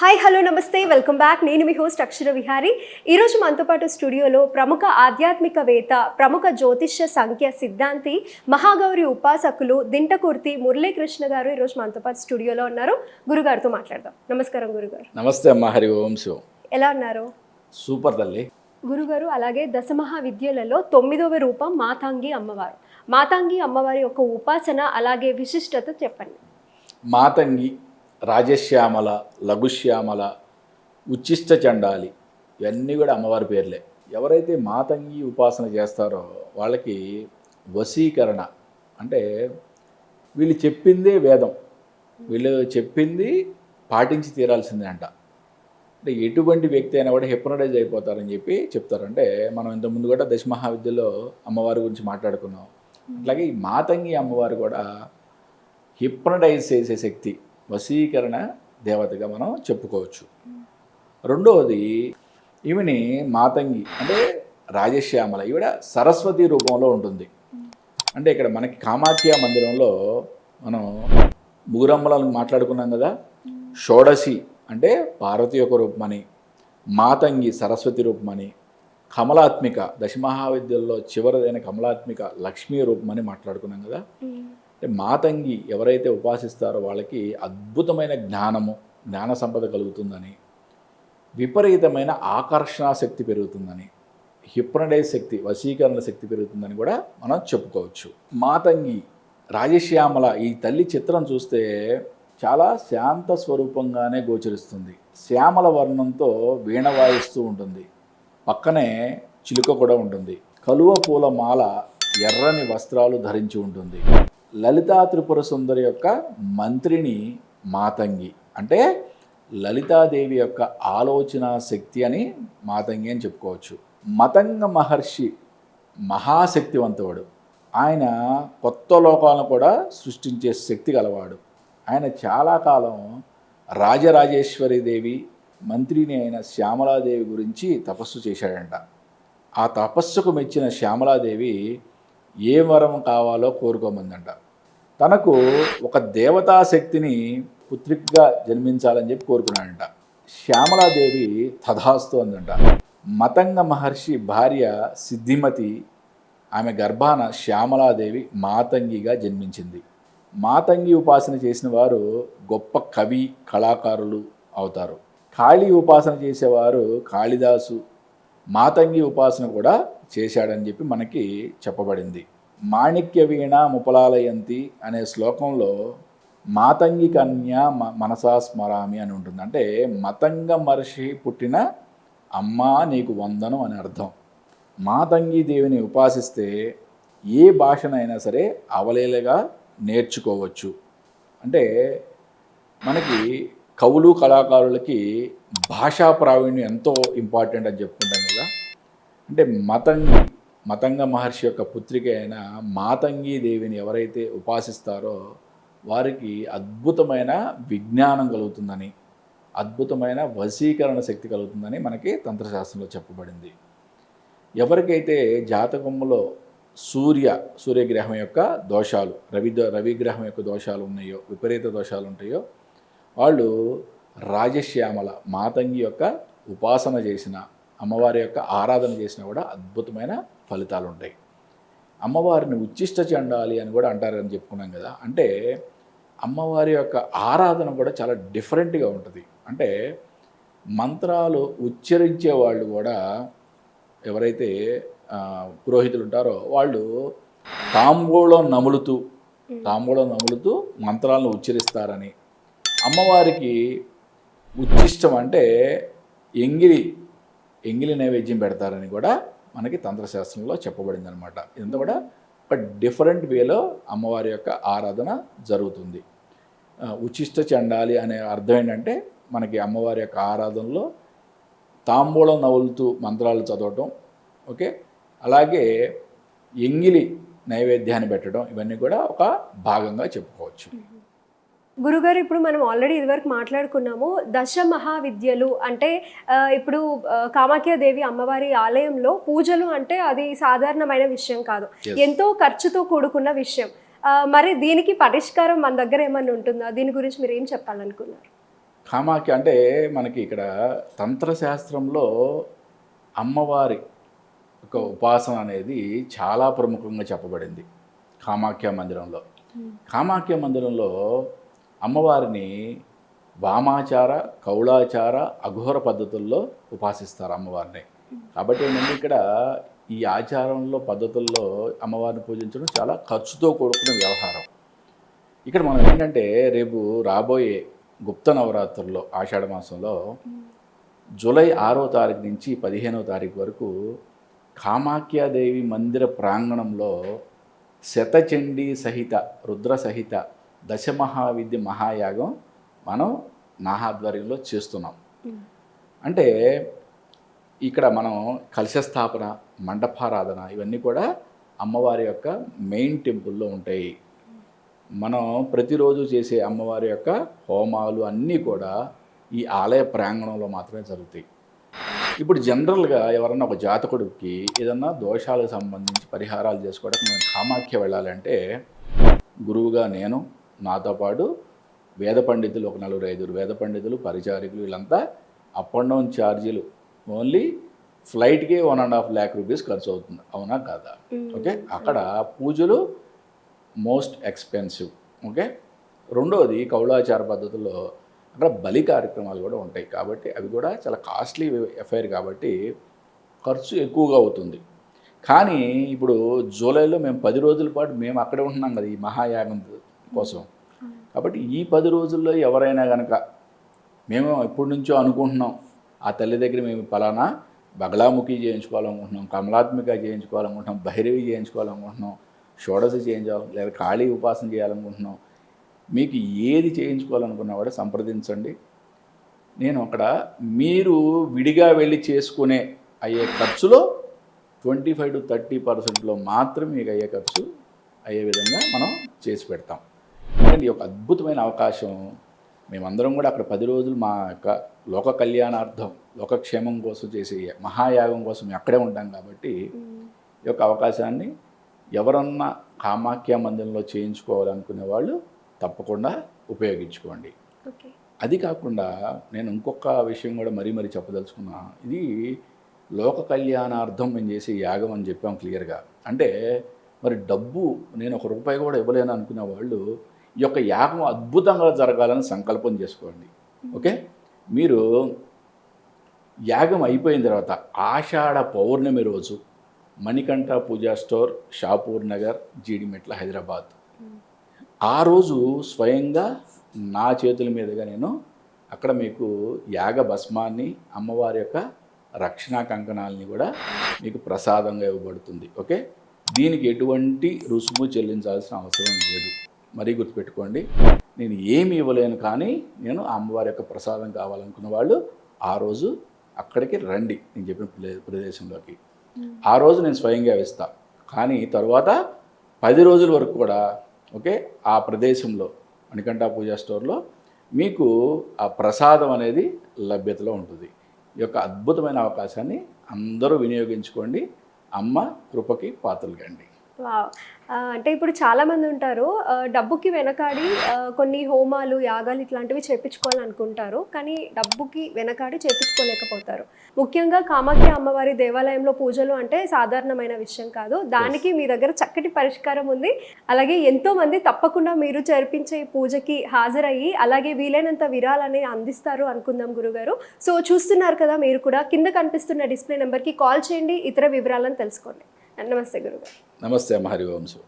Hi hello నమస్తే. Welcome back నేను మీ హోస్ట్ అక్షర విహారి. ఈరోజు మనతో పాటు స్టూడియోలో ప్రముఖ ఆధ్యాత్మికవేత్త ప్రముఖ జ్యోతిష్య సంఖ్య సిద్ధాంతి మహాగౌరి ఉపాసకులు దింటకుర్తి మురళీకృష్ణ గారు ఈరోజు మనతో పాటు స్టూడియోలో ఉన్నారు. గురుగారితో మాట్లాడదాం. నమస్కారం గురుగారు నమస్తే అమ్మ హరి ఓం శివం. ఎలా ఉన్నారు? సూపర్ తల్లి. గురుగారు అలాగే దశమహా విద్యలలో తొమ్మిదవ రూపం మాతాంగి అమ్మవారు. మాతాంగి అమ్మవారి యొక్క ఉపాసన అలాగే విశిష్టత చెప్పండి. మాతంగి. రాజశ్యామల లఘుశ్యామల ఉచ్చిష్ట చండాలి ఇవన్నీ కూడా అమ్మవారి పేర్లే. ఎవరైతే మాతంగి ఉపాసన చేస్తారో వాళ్ళకి వశీకరణ అంటే వీళ్ళు చెప్పిందే వేదం. వీళ్ళు చెప్పింది పాటించి తీరాల్సిందే అంట. అంటే ఎటువంటి వ్యక్తి అయినా కూడా హిప్నటైజ్ అయిపోతారని చెప్పి చెప్తారు అంటే మనం ఇంతకుముందు కూడా దశమహావిద్యలో అమ్మవారి గురించి మాట్లాడుకున్నాం. అట్లాగే ఈ మాతంగి అమ్మవారు కూడా హిప్నటైజ్ చేసే శక్తి వశీకరణ దేవతగా మనం చెప్పుకోవచ్చు. రెండవది ఈమెని మాతంగి అంటే రాజశ్యామల ఈవిడ సరస్వతి రూపంలో ఉంటుంది. అంటే ఇక్కడ మనకి కామాఖ్య మందిరంలో మనం ముగురమ్మలను మాట్లాడుకున్నాం కదా. షోడశి అంటే పార్వతి యొక్క రూపమని మాతంగి సరస్వతి రూపమని కమలాత్మిక దశమహావిద్యల్లో చివరిదైన కమలాత్మిక లక్ష్మీ రూపమని మాట్లాడుకున్నాం కదా. అంటే మాతంగి ఎవరైతే ఉపాసిస్తారో వాళ్ళకి అద్భుతమైన జ్ఞానము జ్ఞాన సంపద కలుగుతుందని విపరీతమైన ఆకర్షణ శక్తి పెరుగుతుందని హిప్నడైజ్ శక్తి వశీకరణ శక్తి పెరుగుతుందని కూడా మనం చెప్పుకోవచ్చు. మాతంగి రాజశ్యామల ఈ తల్లి చిత్రం చూస్తే చాలా శాంత స్వరూపంగానే గోచరిస్తుంది. శ్యామల వర్ణంతో వీణ వాయిస్తూ ఉంటుంది. పక్కనే చిలుక కూడా ఉంటుంది. కలువ పూల మాల ఎర్రని వస్త్రాలు ధరించి ఉంటుంది. లలితా త్రిపుర సుందరి యొక్క మంత్రిని మాతంగి. అంటే లలితాదేవి యొక్క ఆలోచన శక్తి అని మాతంగి అని చెప్పుకోవచ్చు. మతంగ మహర్షి మహాశక్తివంతుడు. ఆయన కొత్త లోకాలను కూడా సృష్టించే శక్తి గలవాడు. ఆయన చాలా కాలం రాజరాజేశ్వరి దేవి మంత్రిని అయిన శ్యామలాదేవి గురించి తపస్సు చేశాడంట. ఆ తపస్సుకు మెచ్చిన శ్యామలాదేవి ఏ వరం కావాలో కోరుకోమందంట. తనకు ఒక దేవతాశక్తిని పుత్రికగా జన్మించాలని చెప్పి కోరుకున్నాడంట. శ్యామలాదేవి తథాస్తు అందంట. మతంగ మహర్షి భార్య సిద్ధిమతి ఆమె గర్భాన శ్యామలాదేవి మాతంగిగా జన్మించింది. మాతంగి ఉపాసన చేసిన వారు గొప్ప కవి కళాకారులు అవుతారు. కాళీ ఉపాసన చేసేవారు కాళిదాసు మాతంగి ఉపాసన కూడా చేశాడని చెప్పి మనకి చెప్పబడింది. మాణిక్య వీణ ముపలాలయంతి అనే శ్లోకంలో మాతంగి కన్య మ- మనసా స్మరామి అని ఉంటుంది. అంటే మతంగ మహర్షి పుట్టిన అమ్మ నీకు వందనం అని అర్థం. మాతంగి దేవిని ఉపాసిస్తే ఏ భాషనైనా సరే అవలేలగా నేర్చుకోవచ్చు. అంటే మనకి కవులు కళాకారులకి భాషా ప్రావీణ్యం ఎంతో ఇంపార్టెంట్ అని చెప్పుకుంటాం కదా. అంటే మతంగి మతంగ మహర్షి యొక్క పుత్రిక అయిన మాతంగి దేవిని ఎవరైతే ఉపాసిస్తారో వారికి అద్భుతమైన విజ్ఞానం కలుగుతుందని అద్భుతమైన వశీకరణ శక్తి కలుగుతుందని మనకి తంత్రశాస్త్రంలో చెప్పబడింది. ఎవరికైతే జాతకంలో సూర్య సూర్యగ్రహం యొక్క దోషాలు రవి దో- రవిగ్రహం యొక్క దోషాలు ఉన్నాయో విపరీత దోషాలు ఉంటాయో వాళ్ళు రాజశ్యామల మాతంగి యొక్క ఉపాసన చేసిన అమ్మవారి యొక్క ఆరాధన చేసినా కూడా అద్భుతమైన ఫలితాలు ఉంటాయి అమ్మవారిని ఉచ్చిష్ట చెండాలి అని కూడా అంటారని చెప్పుకున్నాం కదా. అంటే అమ్మవారి యొక్క ఆరాధన కూడా చాలా డిఫరెంట్గా ఉంటుంది. అంటే మంత్రాలు ఉచ్చరించే వాళ్ళు కూడా ఎవరైతే పురోహితులు ఉంటారో వాళ్ళు తాంబూలం నములుతూ తాంబూలం నములుతూ మంత్రాలను ఉచ్చరిస్తారని. అమ్మవారికి ఉచ్చిష్టం అంటే ఎంగిలి ఎంగిలి నైవేద్యం పెడతారని కూడా మనకి తంత్రశాస్త్రంలో చెప్పబడింది అనమాట ఇదంతా కూడా బట్ డిఫరెంట్ వేలో అమ్మవారి యొక్క ఆరాధన జరుగుతుంది. ఉచిష్ట చండాలి అనే అర్థం ఏంటంటే మనకి అమ్మవారి యొక్క ఆరాధనలో తాంబూలం నవ్వులుతూ మంత్రాలు చదవటం ఓకే? అలాగే ఎంగిలి నైవేద్యాన్ని పెట్టడం ఇవన్నీ కూడా ఒక భాగంగా చెప్పుకోవచ్చు. గురుగారు ఇప్పుడు మనం ఆల్రెడీ ఇదివరకు మాట్లాడుకున్నాము దశ మహావిద్యలు అంటే ఇప్పుడు కామాఖ్యాదేవి అమ్మవారి ఆలయంలో పూజలు అంటే అది సాధారణమైన విషయం కాదు. ఎంతో ఖర్చుతో కూడుకున్న విషయం. మరి దీనికి పరిష్కారం మన దగ్గర ఏమన్నా ఉంటుందా? దీని గురించి మీరు ఏం చెప్పాలనుకున్నారు? కామాఖ్య అంటే మనకి ఇక్కడ తంత్రశాస్త్రంలో అమ్మవారి ఒక ఉపాసన అనేది చాలా ప్రముఖంగా చెప్పబడింది. కామాఖ్య మందిరంలో. కామాఖ్య మందిరంలో అమ్మవారిని వామాచార కౌళాచార అఘోర పద్ధతుల్లో ఉపాసిస్తారు అమ్మవారిని. కాబట్టి ఏంటంటే ఇక్కడ ఈ ఆచారంలో పద్ధతుల్లో అమ్మవారిని పూజించడం చాలా ఖర్చుతో కూడుకున్న వ్యవహారం. ఇక్కడ మనం ఏంటంటే రేపు రాబోయే గుప్త నవరాత్రుల్లో ఆషాఢ మాసంలో జూలై ఆరో తారీఖు నుంచి పదిహేనో తారీఖు వరకు కామాఖ్యాదేవి మందిర ప్రాంగణంలో శతచండీ సహిత రుద్ర సహిత దశమహావిద్య మహాయాగం మనం నా ఆధ్వర్యంలో చేస్తున్నాం అంటే ఇక్కడ మనం కలశ స్థాపన మండపారాధన ఇవన్నీ కూడా అమ్మవారి యొక్క మెయిన్ టెంపుల్లో ఉంటాయి. మనం ప్రతిరోజు చేసే అమ్మవారి యొక్క హోమాలు అన్నీ కూడా ఈ ఆలయ ప్రాంగణంలో మాత్రమే జరుగుతాయి. ఇప్పుడు జనరల్గా ఎవరన్నా ఒక జాతకుడికి ఏదన్నా దోషాలకు సంబంధించి పరిహారాలు చేసుకోవడానికి మనం కామాఖ్య వెళ్ళాలంటే గురువుగా నేను నాతో పాటు వేద పండితులు ఒక నలుగురు ఐదుగురు వేద పండితులు పరిచారికులు వీళ్ళంతా అప్ అండ్ డౌన్ ఛార్జీలు. Only ఫ్లైట్కే one and half lakh rupees ఖర్చు అవుతుంది. అవునా కాదా? ఓకే? అక్కడ పూజలు మోస్ట్ ఎక్స్పెన్సివ్. ఓకే? రెండోది కౌలాచార పద్ధతుల్లో అక్కడ బలి కార్యక్రమాలు కూడా ఉంటాయి కాబట్టి అవి కూడా చాలా కాస్ట్లీ ఎఫైర్ కాబట్టి ఖర్చు ఎక్కువగా అవుతుంది. కానీ ఇప్పుడు జూలైలో మేము పది రోజుల పాటు మేము అక్కడే ఉంటున్నాం కదా ఈ మహాయాగం కోసం. కాబట్టి ఈ పది రోజుల్లో ఎవరైనా కనుక మేము ఎప్పటి నుంచో అనుకుంటున్నాం ఆ తల్లి దగ్గర మేము ఫలానా బగలాముఖి చేయించుకోవాలనుకుంటున్నాం కమలాత్మిక చేయించుకోవాలనుకుంటున్నాం భైరవి చేయించుకోవాలనుకుంటున్నాం షోడశ చేయించాలి లేదా కాళీ ఉపాసన చేయాలనుకుంటున్నాం మీకు ఏది చేయించుకోవాలనుకున్నా కూడా సంప్రదించండి. నేను అక్కడ మీరు విడిగా వెళ్ళి చేసుకునే అయ్యే ఖర్చులో ట్వంటీ ఫైవ్ టు థర్టీ పర్సెంట్లో మాత్రం మీకు అయ్యే ఖర్చు అయ్యే విధంగా మనం చేసి పెడతాం. ఎందుకంటే ఈ యొక్క అద్భుతమైన అవకాశం. మేమందరం కూడా అక్కడ పది రోజులు మా యొక్క లోక కళ్యాణార్థం లోకక్షేమం కోసం చేసే మహాయాగం కోసం మేము అక్కడే ఉంటాం కాబట్టి ఈ యొక్క అవకాశాన్ని ఎవరన్నా కామాఖ్య మందిరంలో చేయించుకోవాలనుకునే వాళ్ళు తప్పకుండా ఉపయోగించుకోండి. అది కాకుండా నేను ఇంకొక విషయం కూడా మరీ మరీ చెప్పదలుచుకున్నా. ఇది లోక కళ్యాణార్థం మేము చేసే యాగం అని చెప్పాం క్లియర్గా. అంటే మరి డబ్బు నేను ఒక రూపాయి కూడా ఇవ్వలేను అనుకునే వాళ్ళు ఈ యొక్క యాగం అద్భుతంగా జరగాలని సంకల్పం చేసుకోండి. ఓకే? మీరు యాగం అయిపోయిన తర్వాత ఆషాఢ పౌర్ణమి రోజు మణికంఠ పూజా స్టోర్ షాపూర్ నగర్ జీడిమెట్ల హైదరాబాద్. ఆ రోజు స్వయంగా నా చేతుల మీదుగా నేను అక్కడ మీకు యాగ భస్మాన్ని అమ్మవారి యొక్క రక్షణా కంకణాలని కూడా మీకు ప్రసాదంగా ఇవ్వబడుతుంది. ఓకే? దీనికి ఎటువంటి రుసుము చెల్లించాల్సిన అవసరం లేదు. మరీ గుర్తుపెట్టుకోండి నేను ఏమి ఇవ్వలేను కానీ నేను ఆ అమ్మవారి యొక్క ప్రసాదం కావాలనుకున్న వాళ్ళు ఆ రోజు అక్కడికి రండి. నేను చెప్పిన ప్రదేశంలోకి. ఆ రోజు నేను స్వయంగా ఇస్తా కానీ తర్వాత పది రోజుల వరకు కూడా ఓకే ఆ ప్రదేశంలో మణికంఠ పూజా స్టోర్లో మీకు ఆ ప్రసాదం అనేది లభ్యతలో ఉంటుంది. ఈ యొక్క అద్భుతమైన అవకాశాన్ని అందరూ వినియోగించుకోండి. అమ్మ కృపకి పాత్రలు కండి. అంటే ఇప్పుడు చాలా మంది ఉంటారు డబ్బుకి వెనకాడి కొన్ని హోమాలు యాగాలు ఇట్లాంటివి చేపించుకోవాలనుకుంటారు కానీ డబ్బుకి వెనకాడి చేపించుకోలేకపోతారు. ముఖ్యంగా కామాఖ్య అమ్మవారి దేవాలయంలో పూజలు అంటే సాధారణమైన విషయం కాదు. దానికి మీ దగ్గర చక్కటి పరిష్కారం ఉంది. అలాగే ఎంతో మంది తప్పకుండా మీరు జరిపించే ఈ పూజకి హాజరయ్యి అలాగే వీలైనంత విరాలని అందిస్తారు అనుకుందాం గురుగారు. సో చూస్తున్నారు కదా మీరు కూడా కింద కనిపిస్తున్న డిస్ప్లే నెంబర్కి కాల్ చేయండి ఇతర వివరాలను తెలుసుకోండి. నమస్తే గురుగారు. నమస్తే అమ్మ హరివంశు